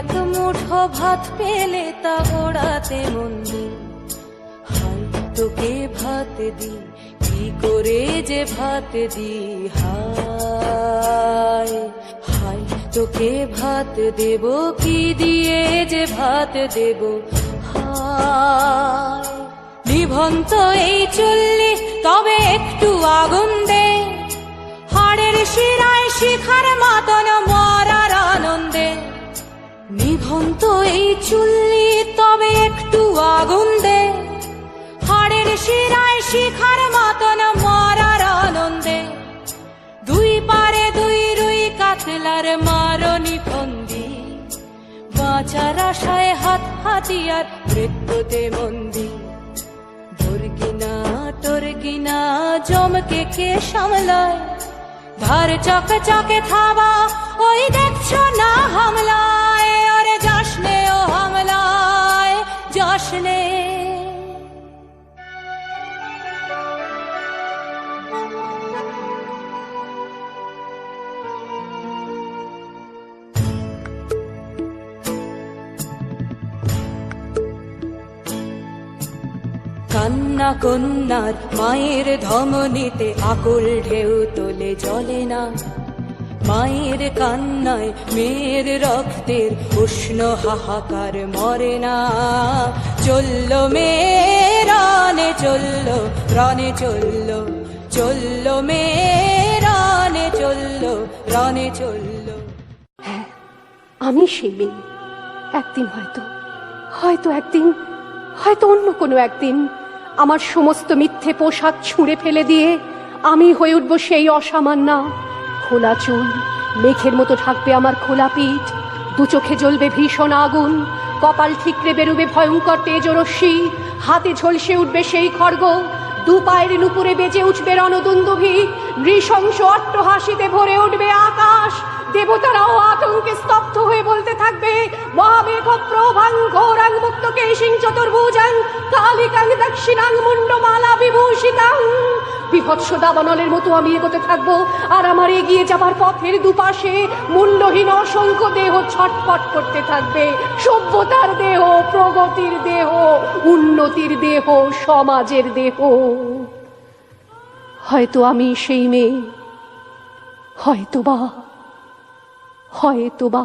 এক মুঠো ভাত পেলে তা ওড়াতে মন্দি হাই, তোকে ভাত দি কি করে যে ভাত দি হাই, তোকে ভাত দেব, কি দিয়ে যে ভাত দেব? হাই, নিভন্ত এই চুল্লি, তবে একটু আগুন দে। হাড়ের শিরায় নিভন্ত এই চুল্লি তবে একটু আগুন দে। হাড়ের শিরায় শিখার মাতন মরার আনন্দে। দুই পারে দুই রুই কাতলার মারনি ফন্দি। বাঁচার আশায় হাত হাতিয়ার মৃত্যুতে মন্দি তোর কিনা জমকে কে সামলায়? ধার চকে চকে থাবা, ওই দেখছ না হামলায় কান্না কন্যার মায়ের ধমনীতে আকুল ঢেউ তোলে, জলে না। মায়ের কান্নায় মেয়ের রক্তের উষ্ণ হাহাকার মরে না। চলল মেয়ে রানে চলল রানে চলল। চলল মেয়ে রানে চলল রানে চলল। আমি সেই মেয়ে। একদিন হয়তো হয়তো একদিন, হয়তো অন্য কোনো একদিন আমার সমস্ত মিথ্যে পোশাক ছুঁড়ে ফেলে দিয়ে আমি হয়ে উঠব সেই অসামান্যা খোলা চুল, মেঘের মতো ঢাকবে আমার খোলা পিঠ, দু চোখে জ্বলবে ভীষণ আগুন, কপাল ঠিকরে বেরুবে ভয়ঙ্কর তেজরশ্মি, হাতে ঝলসে উঠবে সেই খড়গ দু পায়ের নুপুরে বেজে উঠবে রণদুন্দুভি, নৃশংস অট্টহাসিতে ভরে উঠবে আকাশ, দেবতারাও আতঙ্কে স্তব্ধ হয়ে বলতে থাকবে মহামেঘ প্রভাং ঘোরাং মুক্ত কেশিং চতুর্ভুজাং দক্ষিণাং মুন্ডমালা দাবানলের মতো আমি এগোতে থাকব, আর আমার এগিয়ে যাবার পথের দুপাশে মুন্ডহীন অসংখ্য দেহ ছটফট করতে থাকবে। সভ্যতার দেহ, প্রগতির দেহ, উন্নতির দেহ, সমাজের দেহ। হয়তো আমি সেই মেয়ে হয়তো বা হয়তো বা